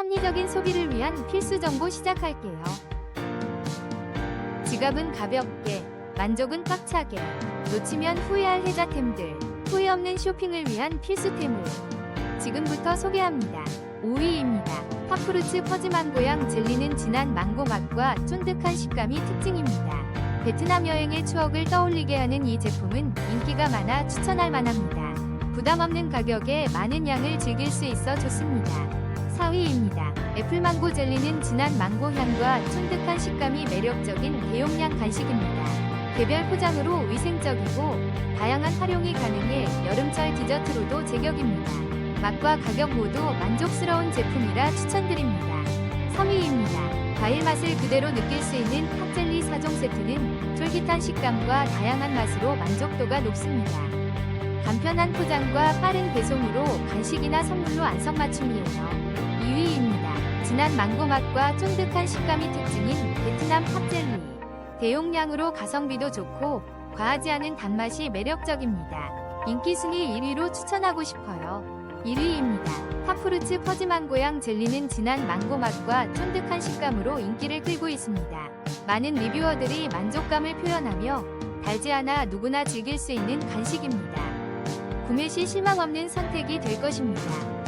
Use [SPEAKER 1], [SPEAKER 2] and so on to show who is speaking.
[SPEAKER 1] 합리적인 소비를 위한 필수 정보 시작할게요. 지갑은 가볍게, 만족은 꽉차게, 놓치면 후회할 혜자템들, 후회 없는 쇼핑을 위한 필수템을 지금부터 소개합니다. 5위입니다. 팝프루츠 퍼즈망고향 젤리는 진한 망고 맛과 쫀득한 식감이 특징입니다. 베트남 여행의 추억을 떠올리게 하는 이 제품은 인기가 많아 추천할 만합니다. 부담 없는 가격에 많은 양을 즐길 수 있어 좋습니다. 4위입니다. 애플망고 젤리는 진한 망고 향과 쫀득한 식감이 매력적인 대용량 간식입니다. 개별 포장으로 위생적이고 다양한 활용이 가능해 여름철 디저트로도 제격입니다. 맛과 가격 모두 만족스러운 제품이라 추천드립니다. 3위입니다. 과일 맛을 그대로 느낄 수 있는 핫젤리 4종 세트는 쫄깃한 식감과 다양한 맛으로 만족도가 높습니다. 간편한 포장과 빠른 배송으로 간식이나 선물로 안성맞춤이에요. 2위입니다. 진한 망고 맛과 쫀득한 식감이 특징인 베트남 팝젤리. 대용량으로 가성비도 좋고 과하지 않은 단맛이 매력적입니다. 인기 순위 1위로 추천하고 싶어요. 1위입니다. 팝프루츠 퍼즈망고향 젤리는 진한 망고 맛과 쫀득한 식감으로 인기를 끌고 있습니다. 많은 리뷰어들이 만족감을 표현하며 달지 않아 누구나 즐길 수 있는 간식입니다. 구매 시 실망 없는 선택이 될 것입니다.